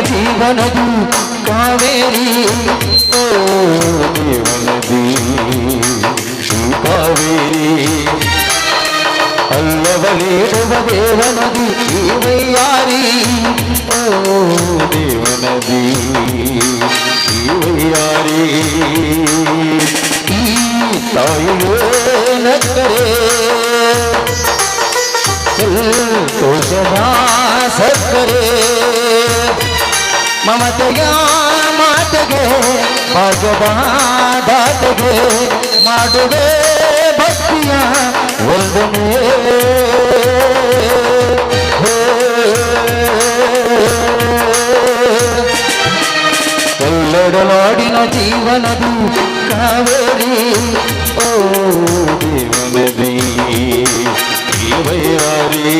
ಜೀವನದು ಕಾವೇರಿ. ಓ ಜೀವನದಿ ಈ ಕಾವೇರಿ. ಅಲ್ಲವಲೇಡುವ ದೇವನದಿ ಶಿವಯ್ಯಾರಿ ಓ ದೇವನದಿ ಶಿವಯ್ಯಾರಿ ಈ ತಾಯಿಯೋ ನಕ್ಕರೆ. ಸಂತೋಷದ ಸಕ್ಕರೆ. ಮಮತೆಯ ಮಾತೆಗೆ ಭಾಗವಾದಾತೆಗೆ ಮಾಡುವೆ ಭಕ್ತಿಯ ಒಂದನೇ ಎಲ್ಲೆಡಲಾಡಿನ ಜೀವನದು ಕಾವೇರಿ. ಓ ದೇವನದಿ ಈ ವೈರಾರಿ.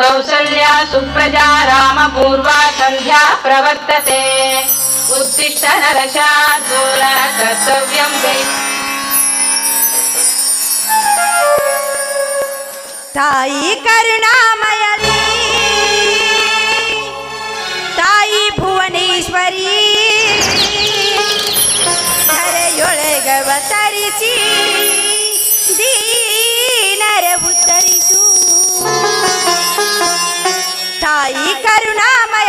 कौसल्या सुप्रजा रामपूर्वा सन्ध्या प्रवर्तते उत्तिष्ठ नरशार्दूल कर्तव्यं दैव ತಾಯಿ ಕರುಣಾಮಯಲಿ ತಾಯಿ ಭುವನೇಶ್ವರಿ ಧರೆಯೊಳಗವತರಿಸಿ ದೀನರ ತಾಯಿ ಕರುಣಾಮಯಲಿ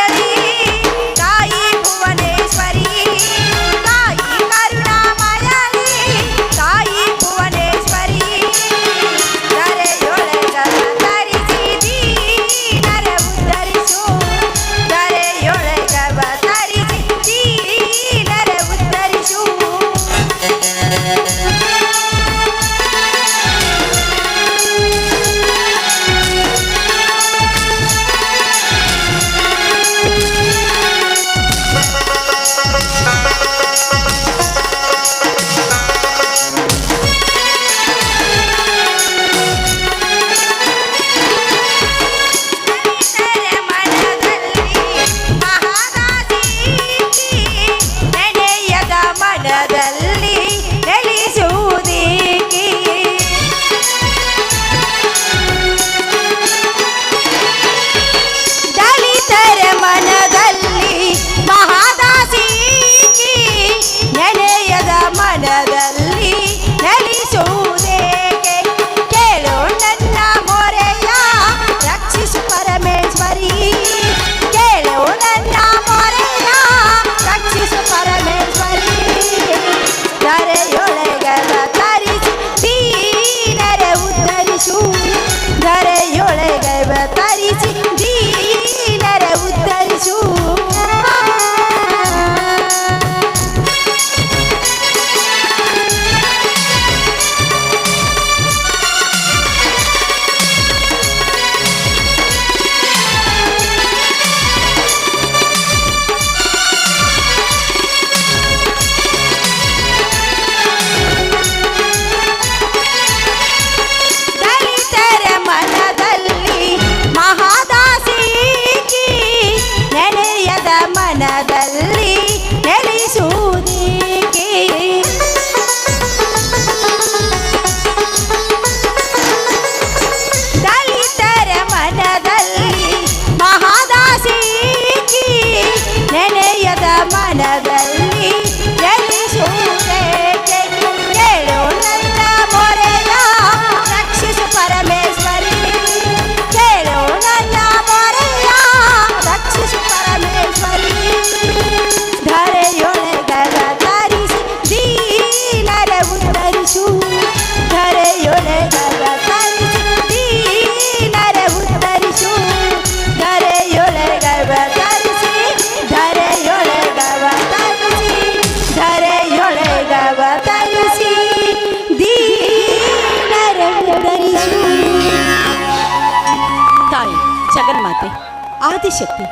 ಶಕ್ತಿ.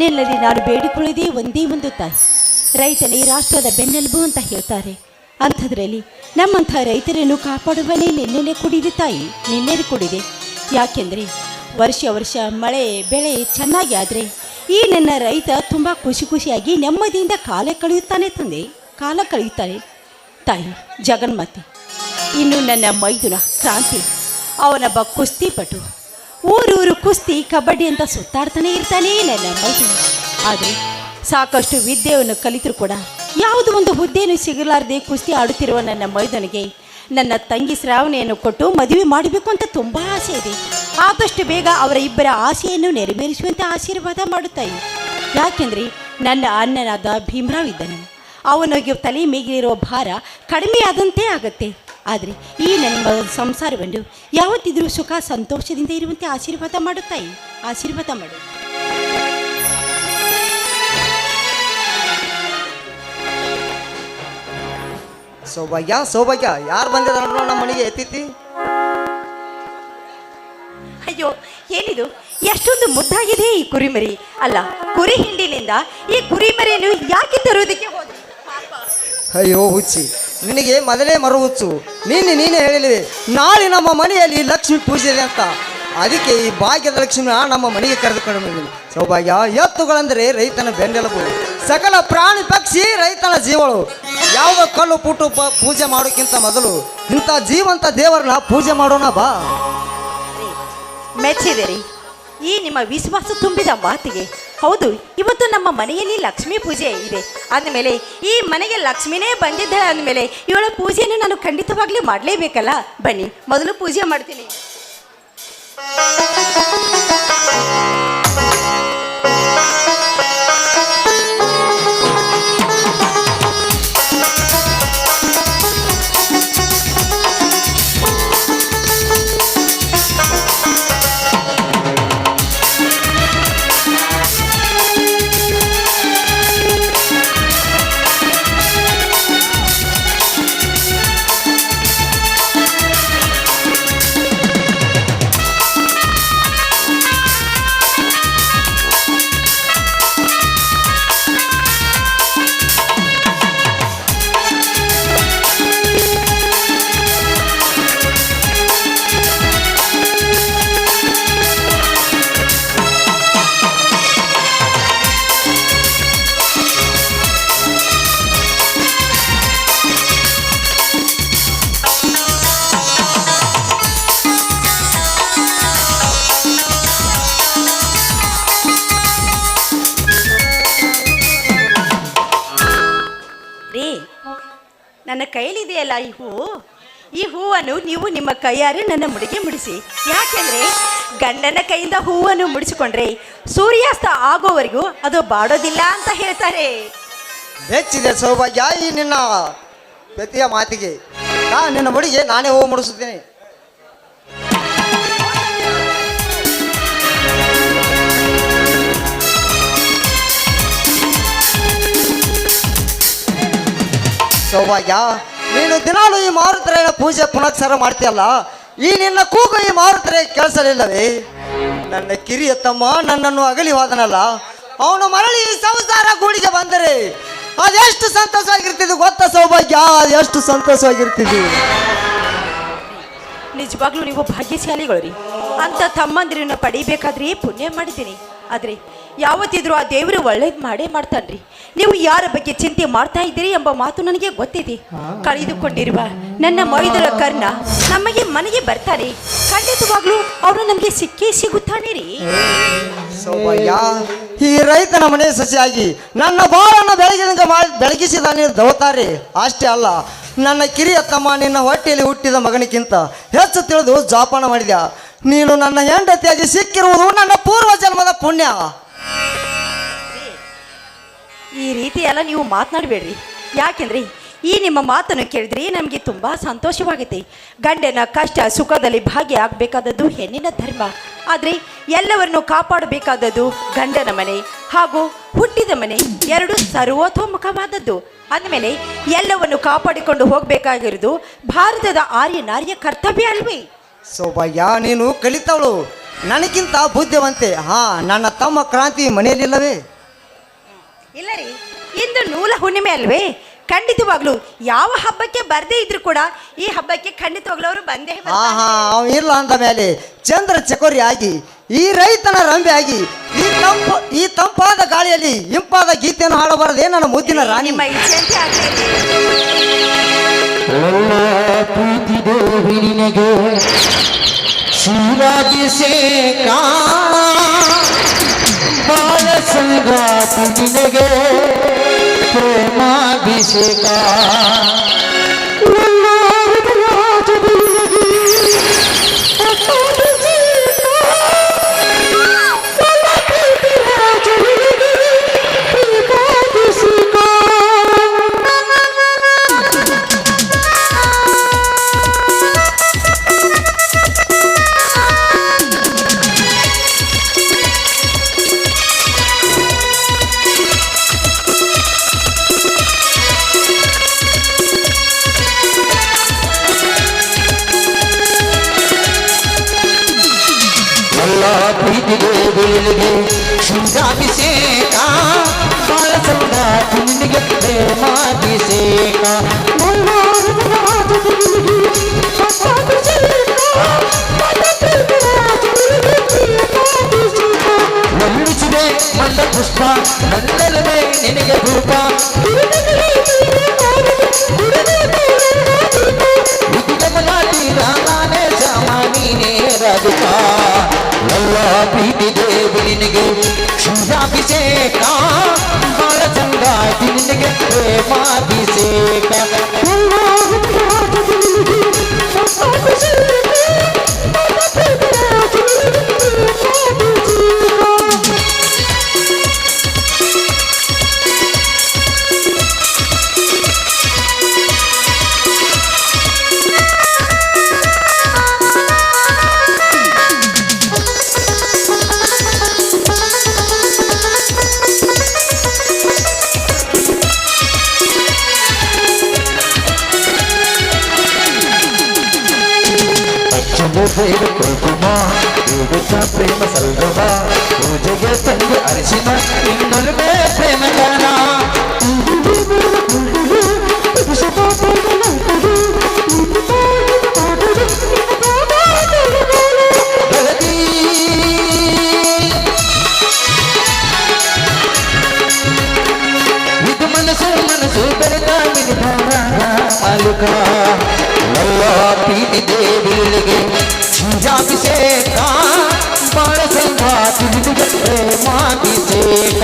ನಿನ್ನಲ್ಲಿ ನಾನು ಬೇಡಿಕೊಳ್ಳೋದೇ ಒಂದೇ ಒಂದು ತಾಯಿ. ರೈತನೇ, ರಾಷ್ಟ್ರದ ಬೆನ್ನೆಲುಬು ಅಂತ ಹೇಳ್ತಾರೆ. ಅಂಥದ್ರಲ್ಲಿ ನಮ್ಮಂಥ ರೈತರನ್ನು ಕಾಪಾಡುವನೇ ನಿನ್ನೆಲೆ ಕುಡಿದೆ ತಾಯಿ ನಿನ್ನೆಲೆ ಕುಡಿದೆ. ಯಾಕೆಂದರೆ ವರ್ಷ ವರ್ಷ ಮಳೆ, ಬೆಳೆ ಚೆನ್ನಾಗಿ ಆದರೆ ಈ ನನ್ನ ರೈತ ತುಂಬ ಖುಷಿ ಖುಷಿಯಾಗಿ ನೆಮ್ಮದಿಯಿಂದ ಕಾಲ ಕಳೆಯುತ್ತಾನೆ ತಂದೆ, ಕಾಲ ಕಳೆಯುತ್ತಾನೆ ತಾಯಿ, ಜಗನ್ಮಾತೆ, ಇನ್ನು ನನ್ನ ಮೈದುನ ಕ್ರಾಂತಿ, ಅವನೊಬ್ಬ ಕುಸ್ತಿಪಟು. ಊರೂರು ಕುಸ್ತಿ, ಕಬಡ್ಡಿ ಅಂತ ಸುತ್ತಾಡ್ತಾನೆ ಇರ್ತಾನೆ ನನ್ನ ಮೈಸೂರು ಆದರೆ ಸಾಕಷ್ಟು ವಿದ್ಯೆಯನ್ನು ಕಲಿತರೂ ಕೂಡ ಯಾವುದೋ ಒಂದು ಹುದ್ದೆಯನ್ನು ಸಿಗಲಾರದೆ ಕುಸ್ತಿ ಆಡುತ್ತಿರುವ ನನ್ನ ಮೈದನಿಗೆ ನನ್ನ ತಂಗಿ ಶ್ರಾವಣೆಯನ್ನು ಕೊಟ್ಟು ಮದುವೆ ಮಾಡಬೇಕು ಅಂತ ತುಂಬ ಆಸೆ ಇದೆ. ಆದಷ್ಟು ಬೇಗ ಅವರ ಇಬ್ಬರ ಆಸೆಯನ್ನು ನೆರವೇರಿಸುವಂತೆ ಆಶೀರ್ವಾದ ಮಾಡುತ್ತಾಯಿ ಯಾಕೆಂದರೆ ನನ್ನ ಅಣ್ಣನಾದ ಭೀಮರಾವ್ ಇದ್ದಾನೆ. ಅವನಿಗೆ ತಲೆ ಮೇಗಿರೋ ಭಾರ ಕಡಿಮೆಯಾದಂತೆ ಆಗುತ್ತೆ ಆಗತ್ತೆ. ಆದರೆ ಈ ನನ್ನ ಸಂಸಾರವನ್ನು ಯಾವತ್ತಿದ್ರೂ ಸುಖ ಸಂತೋಷದಿಂದ ಇರುವಂತೆ ಆಶೀರ್ವಾದ ಮಾಡುತ್ತಾಯಿ ಆಶೀರ್ವಾದ ಮಾಡು. ಸೌಭಾಗ್ಯ ಸೌಭಾಗ್ಯ. ಯಾರು ಬಂದಿದ್ರು ನಮ್ಮ ಮನೆಗೆ ಎತ್ತಿತಿ ಅಯ್ಯೋ ಏನಿದು? ಎಷ್ಟೊಂದು ಮುದ್ದಾಗಿದೆ ಈ ಕುರಿಮರಿ. ಅಲ್ಲ ಕುರಿ ಹಿಂಡಿನಿಂದ ಈ ಕುರಿಮರಿಯನ್ನು ಯಾಕೆ ತರುವುದಕ್ಕೆ ಹೋದ ಅಯ್ಯೋ ಹುಚ್ಚಿ. ನಿನಗೆ ಮೊದಲೇ ಮರು ಹುಚ್ಚು. ನೀನು ನೀನೇ ಹೇಳಿದ್ವಿ ನಾಳೆ ನಮ್ಮ ಮನೆಯಲ್ಲಿ ಲಕ್ಷ್ಮಿ ಪೂಜೆ ಅಂತ. ಅದಕ್ಕೆ ಈ ಭಾಗ್ಯದ ಲಕ್ಷ್ಮಿನ ನಮ್ಮ ಮನೆಗೆ ಕರೆದುಕೊಂಡು ಬಂದಿನಿ ಸೌಭಾಗ್ಯ, ಎತ್ತುಗಳಂದರೆ ರೈತನ ಬೆನ್ನೆಲುಬು, ಸಕಲ ಪ್ರಾಣಿ ಪಕ್ಷಿ ರೈತನ ಜೀವಳು. ಯಾವ ಕಲ್ಲು ಪುಟ್ಟು ಪೂಜೆ ಮಾಡೋಕ್ಕಿಂತ ಮೊದಲು ಇಂಥ ಜೀವಂತ ದೇವರನ್ನ ಪೂಜೆ ಮಾಡೋಣ ಬಾ. ಮೆಚ್ಚಿದೆ ಈ ನಿಮ್ಮ ವಿಶ್ವಾಸ ತುಂಬಿದ ಮಾತಿಗೆ ಹೌದು, ಇವತ್ತು ನಮ್ಮ ಮನೆಯಲ್ಲಿ ಲಕ್ಷ್ಮೀ ಪೂಜೆ ಇದೆ. ಅಂದಮೇಲೆ ಈ ಮನೆಗೆ ಲಕ್ಷ್ಮಿನೇ ಬಂದಿದ್ದಾಳೆ ಅಂದಮೇಲೆ ಇವಳ ಪೂಜೆಯನ್ನು ನಾನು ಖಂಡಿತವಾಗ್ಲೂ ಮಾಡಲೇಬೇಕಲ್ಲ? ಬನ್ನಿ, ಮೊದಲು ಪೂಜೆ ಮಾಡ್ತೀನಿ. ಕೈಲಿದೆಯಲ್ಲ ಈ ಹೂವು ಈ ಹೂವನ್ನು ನೀವು ನಿಮ್ಮ ಕೈಯಾರೆ ನನ್ನ ಮುಡಿಗೆ ಮುಡಿಸಿ. ಯಾಕೆಂದ್ರೆ ಗಂಡನ ಕೈಯಿಂದ ಹೂವನ್ನು ಮುಡಿಸಿಕೊಂಡ್ರೆ ಸೂರ್ಯಾಸ್ತ ಆಗೋವರೆಗೂ ಅದು ಬಾಡೋದಿಲ್ಲ ಅಂತ ಹೇಳ್ತಾರೆ. ಬೆಚ್ಚಿದೆ ಸೌಭಾಗ್ಯ ಈ ನಿನ್ನ ಪ್ರತಿಯ ಮಾತಿಗೆ. ನಾನು ನಿನ್ನ ಮುಡಿಗೆ ನಾನೇ ಹೂವು ಮುಡಿಸುತ್ತೇನೆ. ಸೌಭಾಗ್ಯ. ನೀನು ದಿನಾಲು ಈ ಮಾರುತರೆಯ ಪೂಜೆ ಪುನಸ್ಕಾರ ಮಾಡ್ತೀಯಲ್ಲ, ಈ ನಿನ್ನ ಕೂಗು ಈ ಮಾರುತರೆ ಕೆಲಸಲಿಲ್ಲವೇ ನನ್ನ ಕಿರಿಯ ತಮ್ಮ ನನ್ನನ್ನು ಅಗಲಿ ಹೋದನಲ್ಲ ಅವನು ಮರಳಿ ಈ ಸಂಸಾರ ಗೂಡಿಗೆ ಬಂದರೆ, ಅದೆಷ್ಟು ಸಂತೋಷವಾಗಿರ್ತಿದ್ದು ಗೊತ್ತ ಸೌಭಾಗ್ಯ? ಅದೆಷ್ಟು ಸಂತೋಷವಾಗಿರ್ತಿದ್ದು? ನಿಜವಾಗ್ಲೂ ನೀವು ಭಾಗ್ಯಶಾಲಿಗಳು ರೀ. ಅಂತ ತಮ್ಮಂದಿರನ್ನ ಪಡಿಬೇಕಾದ್ರೆ ಪುಣ್ಯ ಮಾಡಿದ್ದೀನಿ. ಆದರೆ ಯಾವತ್ತಿದ್ರೂ ಆ ದೇವರು ಒಳ್ಳೇದು ಮಾಡೇ ಮಾಡ್ತಾನ್ರಿ. ನೀವು ಯಾರ ಬಗ್ಗೆ ಚಿಂತೆ ಮಾಡ್ತಾ ಇದ್ದೀರಿ ಎಂಬ ಮಾತು ನನಗೆ ಗೊತ್ತಿದೆ. ಕಳೆದುಕೊಂಡಿರುವ ನನ್ನ ಮೈದರ ಕರ್ಣ ನಮಗೆ ಮನೆಗೆ ಬರ್ತಾರೆ. ಖಂಡಿತವಾಗ್ಲೂ ಅವರು ನಮಗೆ ಸಿಕ್ಕೇ ಸಿಗುತ್ತಾನೆ ರೀ ಈ ರೈತನ ಮನೆ ಸಸಿಯಾಗಿ ನನ್ನ ಬಾಳನ್ನು ಬೆಳಗಿನ ಮಾಡಿ ಬೆಳಗಿಸಿದ ನೀರು ಅಷ್ಟೇ ಅಲ್ಲ, ನನ್ನ ಕಿರಿಯ ತಮ್ಮ ನಿನ್ನ ಹೊಟ್ಟೆಯಲ್ಲಿ ಹುಟ್ಟಿದ ಮಗನಿಗಿಂತ ಹೆಚ್ಚು ತಿಳಿದು ಜೋಪಾನ ಮಾಡಿದ ನೀನು ನನ್ನ ಹೆಂಡತಿಯಾಗಿ ಸಿಕ್ಕಿರುವುದು ನನ್ನ ಪೂರ್ವ ಜನ್ಮದ ಪುಣ್ಯ. ಈ ರೀತಿ ಎಲ್ಲ ನೀವು ಮಾತನಾಡಬೇಡ್ರಿ. ಯಾಕೆಂದ್ರಿ ಈ ನಿಮ್ಮ ಮಾತನ್ನು ಕೇಳಿದ್ರೆ ನಮಗೆ ತುಂಬ ಸಂತೋಷವಾಗುತ್ತೆ. ಗಂಡನ ಕಷ್ಟ, ಸುಖದಲ್ಲಿ ಭಾಗಿಯಾಗಬೇಕಾದದ್ದು ಹೆಣ್ಣಿನ ಧರ್ಮ. ಆದರೆ ಎಲ್ಲವನ್ನೂ ಕಾಪಾಡಬೇಕಾದದ್ದು ಗಂಡನ ಮನೆ ಹಾಗೂ ಹುಟ್ಟಿದ ಮನೆ ಎರಡು ಸರ್ವತೋಮುಖವಾದದ್ದು. ಅಂದಮೇಲೆ ಎಲ್ಲವನ್ನು ಕಾಪಾಡಿಕೊಂಡು ಹೋಗಬೇಕಾಗಿರೋದು ಭಾರತದ ಆರ್ಯ ನಾರ್ಯ ಕರ್ತವ್ಯ ಅಲ್ವೇ? ಸೌಭಾಗ್ಯ, ನೀನು ಕಲಿತವಳು. ನನಗಿಂತ ಬುದ್ಧಿವಂತೆ. ಹಾ, ನನ್ನ ತಮ್ಮ ಕ್ರಾಂತಿ ಮನೆಯಲ್ಲಿಲ್ಲವೇ? ಇಲ್ಲ ರೀ ಇಂದು ನೂಲ ಹುಣ್ಣಿಮೆ ಅಲ್ವೇ ಖಂಡಿತವಾಗ್ಲು ಯಾವ ಹಬ್ಬಕ್ಕೆ ಬರದೇ ಇದ್ರು ಕೂಡ ಈ ಹಬ್ಬಕ್ಕೆ ಖಂಡಿತವಾಗ್ಲು ಅವರು ಬಂದೇ ಹಾ ಬರ್ತಾರೆ. ಹಾ ಅವ ಇಲ್ಲ ಅಂದ ಮೇಲೆ ಚಂದ್ರ ಚಕೋರಿ ಆಗಿ ಈ ರೈತನ ರಂಬೆ ಆಗಿ ಈ ತಂಪು ಈ ತಂಪಾದ ಗಾಳಿಯಲ್ಲಿ ಇಂಪಾದ ಗೀತೆಯನ್ನು ಹಾಡಬಾರದೇ ನನ್ನ ಮುದ್ದಿನ ರಾಣಿ ನಿಮ್ಮ ಇಚ್ಛೆಯಂತೆ ಆಗ್ಲಿ. ನಿನಗೆ संगात मिलगे प्रेमाभिषेका হাদিসে తండ్రి పేరు కురుకుమా ఏడుత ప్రేమ సల్గవా పూజగా తండ్రి అరిచిన నిన్నులు ప్రేమ గానా మనసు మనసు పెడతా మిగతా అలుకా దేవి अभिषेक बड़ सिंह माभिषेक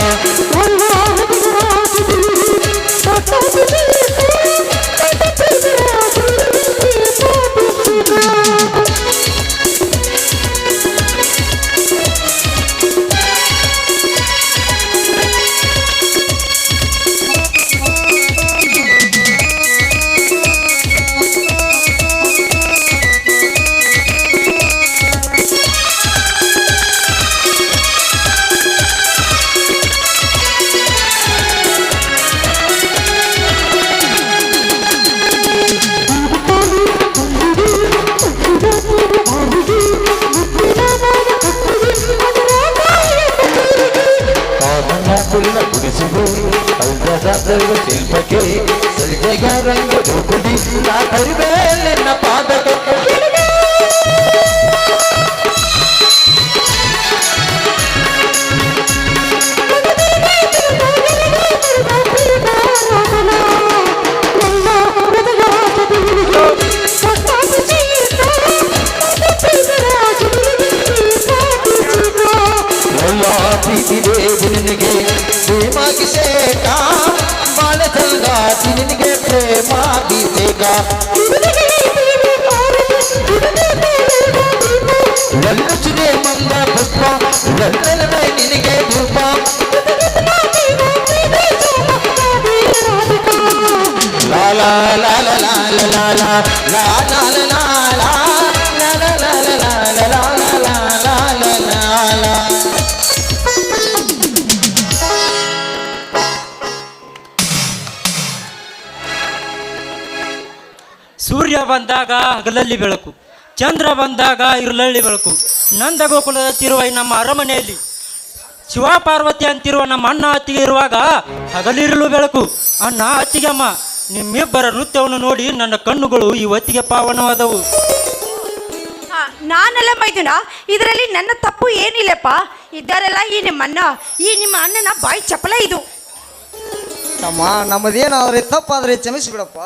ಬಂದಾಗ ಹಗಲಲ್ಲಿ ಬೆಳಕು ಚಂದ್ರ ಬಂದಾಗ ಇರುಳಲ್ಲಿ ಬೆಳಕು. ನಂದಗೋಕುಲದ ತಿರುವೈ ನಮ್ಮ ಅರಮನೆಯಲ್ಲಿ ಶಿವ ಪಾರ್ವತಿ ಅಂತಿರುವ ನಮ್ಮ ಅಣ್ಣ ಅತ್ತಿಗೆ ಇರುವಾಗ ಹಗಲಿರಲು ಬೆಳಕು. ಅಣ್ಣ ಅತ್ತಿಗೆಮ್ಮ ನಿಮ್ಮಿಬ್ಬರ ನೃತ್ಯವನ್ನು ನೋಡಿ ನನ್ನ ಕಣ್ಣುಗಳು ಇವತ್ತಿಗೆ ಪಾವನವಾದವು. ಹಾ ನಾನೆಲ್ಲ ಮೈದುನ ಇದರಲ್ಲಿ ನನ್ನ ತಪ್ಪು ಏನಿಲ್ಲಪ್ಪ. ಇದ್ದಾರಲ್ಲ ಈ ನಿಮ್ಮ ಅಣ್ಣ ಈ ನಿಮ್ಮ ಅಣ್ಣನ ಬಾಯಿ ಚಪಲ ಇದು. ತಮ್ಮ ನಮ್ಮದೇನಾದ್ರೆ ತಪ್ಪಾದ್ರೆ ಕ್ಷಮಿಸಿ ಬಿಡಪ್ಪ.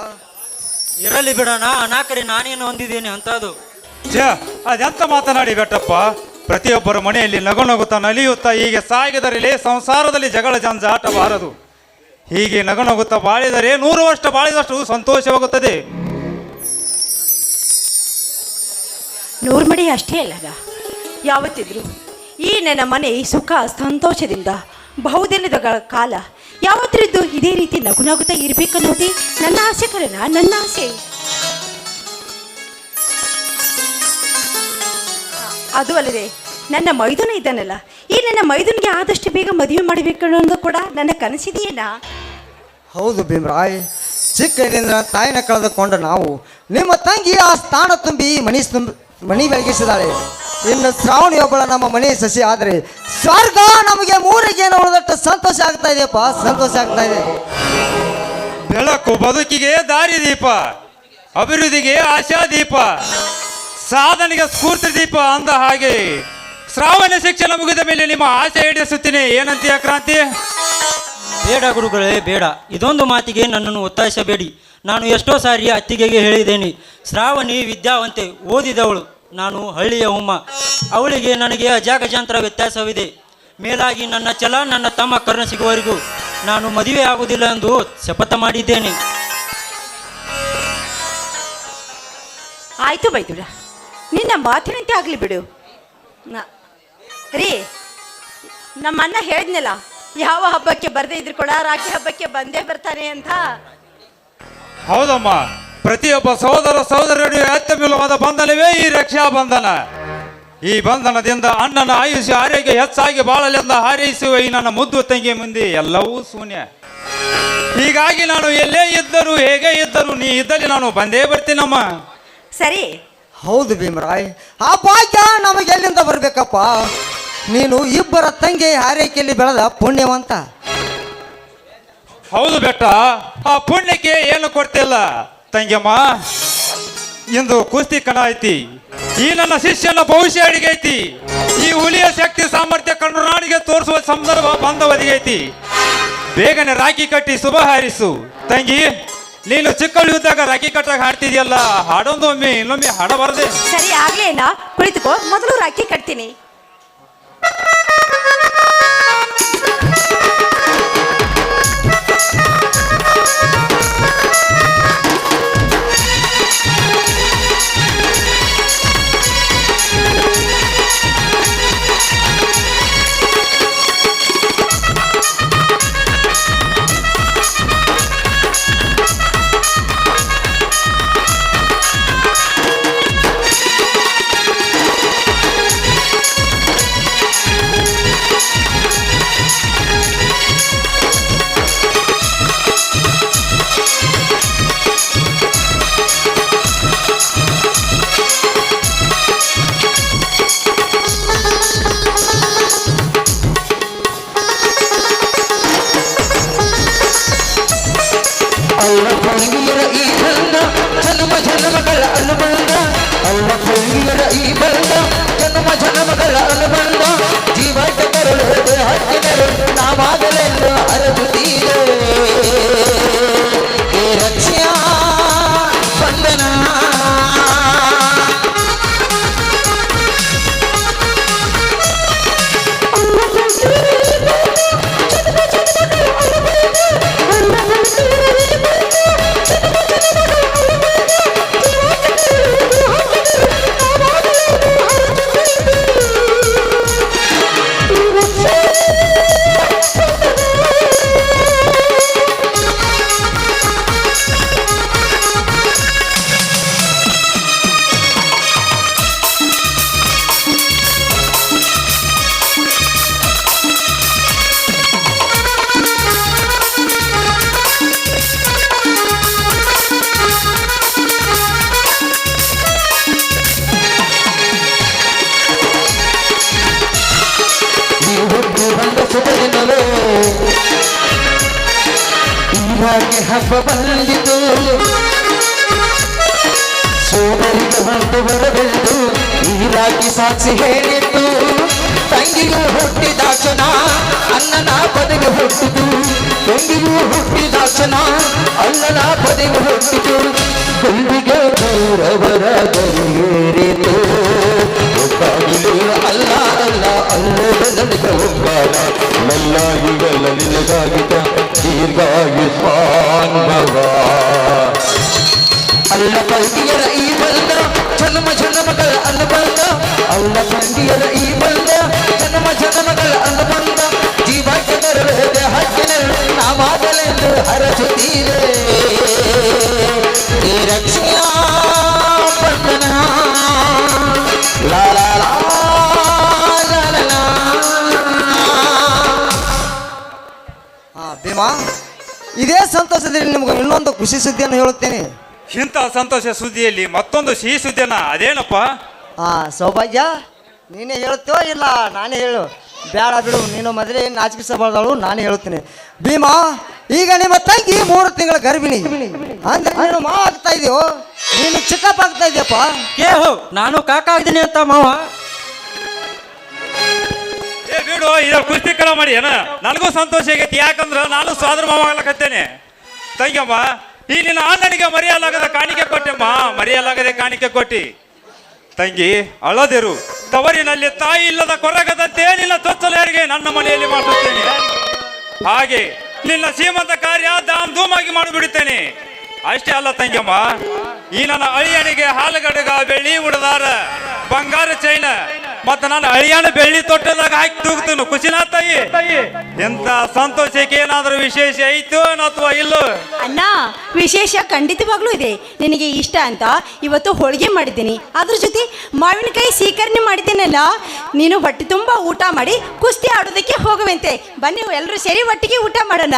ಇರಲಿ ಬಿಡೋಣ ನಾ ಕಡೆ ನಾನೇನು ಹೊಂದಿದ್ದೇನೆ ಅಂತದು ಛ ಅದೆಂತ ಮಾತನಾಡಿ ಬೆಟ್ಟಪ್ಪ? ಪ್ರತಿಯೊಬ್ಬರ ಮನೆಯಲ್ಲಿ ನಗು ನಗುತ್ತಾ ನಲಿಯುತ್ತಾ ಹೀಗೆ ಸಾಗಿದರಲ್ಲಿ ಸಂಸಾರದಲ್ಲಿ ಜಗಳ ಜಂಜಾಟ ಬಾರದು ಹೀಗೆ ನಗು ನಗುತ್ತಾ ಬಾಳಿದರೆ ನೂರು ವರ್ಷ ಬಾಳಿದಷ್ಟು ಸಂತೋಷವಾಗುತ್ತದೆ. ನೂರು ಮಡಿ ಅಷ್ಟೇ ಅಲ್ಲ ಯಾವತ್ತಿದ್ರು ಈ ನನ್ನ ಮನೆ ಸುಖ ಸಂತೋಷದಿಂದ ಬಹುದಿನದ ಕಾಲ ಯಾವತ್ತಿದ್ದು ಇದೇ ರೀತಿ ನಗು ನಗುತ್ತಾ ಇರ್ಬೇಕನ್ನೋದೇ ನನ್ನ ಆಸೆ ಕರಣ ನನ್ನ ಆಸೆ. ಅದು ಅಲ್ಲದೆ ನನ್ನ ಮೈದುನ ಇದ್ದಾನಲ್ಲ, ಈ ನನ್ನ ಮೈದುನಿಗೆ ಆದಷ್ಟು ಬೇಗ ಮದುವೆ ಮಾಡಬೇಕು ಅನ್ನೋದು ಕೂಡ ನನ್ನ ಕನಸಿದೆಯಲ್ಲ ಹೌದು ಭೀಮರಾಯ್ ಚಿಕ್ಕದಿಂದ ತಾಯಿನ ಕಳೆದುಕೊಂಡ ನಾವು ನಿಮ್ಮ ತಂಗಿ ಆ ಸ್ಥಾನ ತುಂಬಿ ಮಣಿ ಮನಿ ಬೆಳಗಿಸಿದಾಳೆ ಇನ್ನು ಶ್ರಾವಣಿ ಒಬ್ಬಳ ನಮ್ಮ ಮನೆ ಸಸಿ ಆದರೆ ಸ್ವರ್ಗ ನಮಗೆ ಮೂರಿಗೆ ಉಳಿದಟ್ಟು ಸಂತೋಷ ಆಗ್ತಾ ಇದೆಯಪ್ಪ ಸಂತೋಷ ಆಗ್ತಾ ಇದೆ. ಬೆಳಕು ಬದುಕಿಗೆ ದಾರಿ ದೀಪ ಅಭಿವೃದ್ಧಿಗೆ ಆಶಾ ದೀಪ ಸಾಧನೆಗೆ ಸ್ಫೂರ್ತಿ ದೀಪ ಅಂದ ಹಾಗೆ ಶ್ರಾವಣ ಶಿಕ್ಷಣ ಮುಗಿದ ಮೇಲೆ ನಿಮ್ಮ ಆಸೆ ಈಡೇರಿಸುತ್ತೀನಿ. ಏನಂತೀಯ ಕ್ರಾಂತಿ? ಬೇಡ ಗುರುಗಳೇ ಬೇಡ. ಇದೊಂದು ಮಾತಿಗೆ ನನ್ನನ್ನು ಒತ್ತಾಯಿಸಬೇಡಿ. ನಾನು ಎಷ್ಟೋ ಸಾರಿ ಅತ್ತಿಗೆಗೆ ಹೇಳಿದ್ದೇನೆ. ಶ್ರಾವಣಿ ವಿದ್ಯಾವಂತೆ ಓದಿದವಳು. ನಾನು ಹಳ್ಳಿಯ ಉಮ್ಮ. ಅವಳಿಗೆ ನನಗೆ ಅಜಾಗಜಾಂತರ ವ್ಯತ್ಯಾಸವಿದೆ. ಮೇಲಾಗಿ ನನ್ನ ಛಲ ನನ್ನ ತಮ್ಮ ಕರ್ಣ ಸಿಗುವವರೆಗೂ ನಾನು ಮದುವೆ ಆಗುವುದಿಲ್ಲ ಎಂದು ಶಪಥ ಮಾಡಿದ್ದೇನೆ. ಆಯ್ತು ಬೈದುಡ ನಿನ್ನ ಮಾತಿನಂತೆ ಆಗಲಿ ಬಿಡು. ನ- ರೀ ನಮ್ಮ ಅಣ್ಣ ಹೇಳಿದ್ನಲ್ಲ ಯಾವ ಹಬ್ಬಕ್ಕೆ ಬರದೇ ಇದ್ರು ಕೂಡ ರಾಖಿ ಹಬ್ಬಕ್ಕೆ ಬಂದೇ ಬರ್ತಾನೆ ಅಂತ. ಹೌದಮ್ಮ. ಪ್ರತಿಯೊಬ್ಬ ಸಹೋದರ ಸಹೋದರಿಯ ಅತ್ಯಮೂಲವಾದ ಬಂಧನವೇ ಈ ರಕ್ಷಾ ಬಂಧನ. ಈ ಬಂಧನದಿಂದ ಅಣ್ಣನ ಆಯುಷ್ಯ ಆರೋಗ್ಯ ಹೆಚ್ಚಾಗಿ ಬಾಳಲೆಂದ ಹಾರೈಸುವ. ಈ ನನ್ನ ಮುದ್ದು ತಂಗಿ ಮುಂದೆ ಎಲ್ಲವೂ ಶೂನ್ಯ. ಹೀಗಾಗಿ ನಾನು ಎಲ್ಲೇ ಇದ್ದರೂ ಹೇಗೆ ಇದ್ದರೂ ನೀ ಇದ್ದಲ್ಲಿ ನಾನು ಬಂದೇ ಬರ್ತೀನಮ್ಮ. ಸರಿ. ಹೌದು ಭೀಮರಾಯ್ ಆ ಭಾಗ್ಯ ನಮಗೆ ಎಲ್ಲಿಂದ ಬರ್ಬೇಕಪ್ಪ? ನೀನು ಇಬ್ಬರ ತಂಗಿ ಹಾರೈಕೆಯಲ್ಲಿ ಬೆಳೆದ ಪುಣ್ಯವಂತ. ಹೌದು ಬೆಟ್ಟ ಆ ಪುಣ್ಯಕ್ಕೆ ಏನು ಕೊಡ್ತಿಲ್ಲ. ತಂಗಿಯಮ್ಮ, ಇಂದು ಕುಸ್ತಿ ಕಣ ಐತಿ. ಈ ನನ್ನ ಶಿಷ್ಯನ ಭವಿಷ್ಯ ಅಡಿಗೈತಿ ಈ ಹುಲಿಯ ಶಕ್ತಿ, ಸಾಮರ್ಥ್ಯ ಕಂಡು ನಾಡಿಗೆ ತೋರಿಸುವ ಸಂದರ್ಭ ಒದಗೈತಿ ಬೇಗನೆ ರಾಖಿ ಕಟ್ಟಿ ಶುಭ ಹಾರಿಸು. ತಂಗಿ, ನೀನು ಚಿಕ್ಕಳು ಇದ್ದಾಗ ರಾಖಿ ಕಟ್ಟಾಗ ಹಾಡ್ತಿದ್ಯಲ್ಲ ಹಾಡೊಂದು ಒಮ್ಮೆ ಇನ್ನೊಮ್ಮೆ ಹಾಡಬಾರದೆ. ಸರಿ ಆಗ್ಲೇನಾ ಕುಳಿತುಕೋ, ಮೊದಲು ರಾಖಿ ಕಟ್ತೀನಿ. ಶುಭದಿನವೇ ಈಗಾಗೆ ಹಬ್ಬ ಬಂದಿತು. ಸೋದರಿತ ಬಂದು ಬರಬೆಂದು ಈರಾಗಿ ಸಾಕ್ಷಿ ಹೇಳಿತು ತಂಗಿಗೂ ಹುಟ್ಟಿದ ಕ್ಷಣ, ಅಣ್ಣನ ಪದಗೆ ಹುಟ್ಟಿತು. ತಂಗಿಗೂ ಹುಟ್ಟಿದ ಕ್ಷಣ, ಅಣ್ಣನ ಪದಗೆ ಹುಟ್ಟಿತು. ಗೌರವರ ಗೌರವರ ಗರಿಯೇರಿತು ಅಲ್ಲ ಅಲ್ಲ ಅನ್ನದ ನಡಿತ ಒಬ್ಬರ ಮಲ್ಲಾಗಿಗಳ ನಿನಗಾಗಿದ ದೀರ್ಘಾಯುಷ್ಮಾನ್ಭವ ಅಲ್ಲ ಪಂಡಿಯರ ಈ ಬಂದ ಜನ್ಮ ಜನ್ಮಗಳ ಅನ್ನ ಬಂದ ಅಲ್ಲ ಪಂಡಿಯರ ಈ ಬಂದ ಜನ್ಮ ಜನ್ಮಗಳ ಅನ್ನ ಬಂದ ಜೀವಕ್ಕೆ ಹಕ್ಕಿನ ನಾವಾಗಲೆಂದು ಹರಸುತ್ತೀರೇ ರಕ್ಷಣಾ ಸಂತೋಷದಲ್ಲಿ ನಿಮ್ಗೆ ಇನ್ನೊಂದು ಖುಷಿ ಸುದ್ದಿಯನ್ನು ಹೇಳುತ್ತೇನೆ. ಇಂಥ ಸಂತೋಷ ಸುದ್ದಿಯಲ್ಲಿ ಮತ್ತೊಂದು ಸಿಹಿ ಸುದ್ದಿಯನ್ನ ಅದೇನಪ್ಪ? ಆ ಸೌಭಾಗ್ಯ ನೀನೇ ಹೇಳ್ತೀವೋ ಇಲ್ಲ ನಾನೇ ಹೇಳು. ಬೇಡ ಬಿಡು ನೀನು ಮೊದಲೇ ನಾಚಿಕೆ ಸಬಾರ್ದಳು ನಾನೇ ಹೇಳ್ತೀನಿ ಭೀಮಾ ಈಗ ನಿಮ್ಮ ತಂಗಿ ಮೂರು ತಿಂಗಳ ಗರ್ಭಿಣಿ. ಅಂದ್ರೆ ನೀನು ಮಾವ ಆಗ್ತಾ ಇದೆಯೋ? ನೀನು ಚಿಕ್ಕಪ್ಪ ಆಗ್ತಾ ಇದೆಯಪ್ಪ? ಕೇ ಹೋ ನಾನು ಕಾಕ ಆಗಿದ್ದೀನಿ ಅಂತ ಮಾವ. ಇದ ಕುಸ್ತಿ ಕಳ ಮಾಡಿ, ಏನ? ನನಗೂ ಸಂತೋಷ ಆಗೈತಿ, ಯಾಕಂದ್ರ ನಾನು ಸ್ವಾದ್ರ ಮಾವ ಆಗ್ಲಕತ್ತೇನೆ ಈ ನಿನ್ನ ಅಣ್ಣನಿಗೆ ಮರೆಯಲಾಗದ ಕಾಣಿಕೆ ಕೊಟ್ಟೆಮ್ಮ ಮರೆಯಲಾಗದೆ ಕಾಣಿಕೆ ಕೊಟ್ಟಿ. ತಂಗಿ, ಅಳದಿರು, ತವರಿನಲ್ಲಿ ತಾಯಿ ಇಲ್ಲದ ಕೊರಗದಂತೆ ನಿನ್ನ ತೊತ್ತಲೆಯರಿಗೆ ನನ್ನ ಮನೆಯಲ್ಲಿ ಮಾಡುತ್ತೇನೆ ಹಾಗೆ, ನಿನ್ನ ಶ್ರೀಮಂತ ಕಾರ್ಯ ಧಾಮ್ ಧೂಮಾಗಿ ಮಾಡಿಬಿಡುತ್ತೇನೆ. ಅಷ್ಟೇ ಅಲ್ಲ ತಂಗಮ್ಮ ಈ ನನ್ನ ಅಳಿಯನಿಗೆ ಹಾಲುಗಡಗ ಬೆಳ್ಳಿ, ಉಡದಾರ, ಬಂಗಾರ ಚೈನ ಮತ್ತ ನಾನು ಅಳಿಯನ ಬೆಳ್ಳಿ ತೊಟ್ಟದಾಗ ಹಾಕಿ ತೂಗ್ತನು. ಖುಷಿನ ತಾಯಿ? ಎಂತ ಸಂತೋಷಕ್ಕೆ ಏನಾದ್ರೂ ವಿಶೇಷ ಐತೋ ಅಥವಾ ಇಲ್ಲೋ? ಅಣ್ಣ ವಿಶೇಷ ಖಂಡಿತವಾಗ್ಲೂ ಇದೆ. ನಿನಗೆ ಇಷ್ಟ ಅಂತ ಇವತ್ತು ಹೋಳಿಗೆ ಮಾಡಿದ್ದೀನಿ. ಅದ್ರ ಜೊತೆ ಮಾವಿನಕಾಯಿ ಸ್ವೀಕರಣೆ ಮಾಡಿದ್ದೀನಲ್ಲ ನೀನು ಹೊಟ್ಟೆ ತುಂಬ ಊಟ ಮಾಡಿ ಕುಸ್ತಿ ಆಡೋದಕ್ಕೆ ಹೋಗುವಂತೆ. ಬನ್ನಿ ಎಲ್ಲರೂ ಸೇರಿ ಒಟ್ಟಿಗೆ ಊಟ ಮಾಡೋಣ.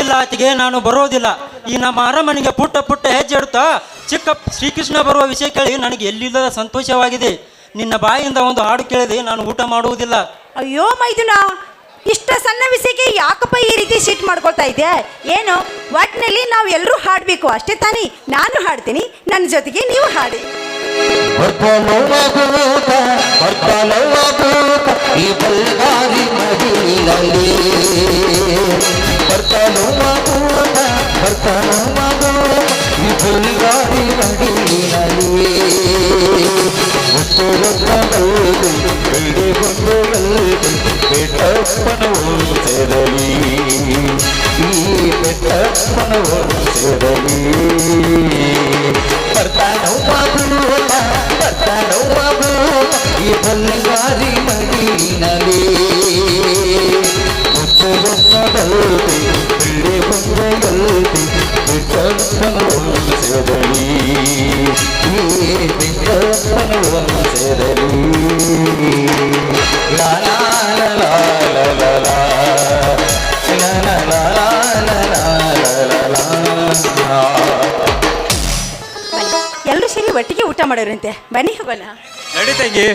ಇಲ್ಲ ಆತಿಗೆ ನಾನು ಬರೋದಿಲ್ಲ. ಈ ನಮ್ಮ ಅರಮನೆಗೆ ಪುಟ್ಟ ಪುಟ್ಟ ಹೆಜ್ಜೆ ಇಡುತ್ತಾ ಚಿಕ್ಕ ಶ್ರೀಕೃಷ್ಣ ಬರುವ ವಿಷಯ ಕೇಳಿ ನನಗೆ ಎಲ್ಲಿಲ್ಲದ ಸಂತೋಷವಾಗಿದೆ. ನಿನ್ನ ಬಾಯಿಂದ ಒಂದು ಹಾಡು ಕೇಳಿದೆ ನಾನು ಊಟ ಮಾಡುವುದಿಲ್ಲ. ಅಯ್ಯೋ ಮೈದುನ ಇಷ್ಟ ಸಣ್ಣ ವಿಷಯಕ್ಕೆ ಯಾಕಪ್ಪ ಈ ರೀತಿ ಸಿಟ್ ಮಾಡ್ಕೊಳ್ತಾ ಇದ್ದೆ ಏನು ಒಟ್ಟಿನಲ್ಲಿ ನಾವು ಎಲ್ಲರೂ ಹಾಡಬೇಕು ಅಷ್ಟೇ ತಾನೇ? ನಾನು ಹಾಡ್ತೀನಿ ನನ್ನ ಜೊತೆಗೆ ನೀವು ಹಾಡಿ. ಈ ಉತ್ತರದಲ್ಲದೆ ಬೇಡಿಕೊಂಡಲ್ಲದೆ ಬೆಟ್ಟಪ್ಪನ ಸೇರಲಿ ಈ ಬೆಟ್ಟಪ್ಪನ ಸೇರಲಿ ಬರ್ತಾನವ್ವ ಬರುವಲ್ಲ ಬರ್ತಾನವ್ವ ಬರುವ ಈ ಬಲ್ಲಗಾರಿ ಮಡಿನಲಿ ಉತ್ತರದಲ್ಲದೆ ಬೇಡಿಕೊಂಡಲ್ಲದೆ ಬೆಟ್ಟಪ್ಪನ ಸೇರಲಿ ಈ ಎಲ್ಲರೂ ಸೇರಿ ಒಟ್ಟಿಗೆ ಊಟ ಮಾಡೋರಂತೆ ಬನ್ನಿ ಹೋಗೋಣ ನಡಿ ತಂಗಿ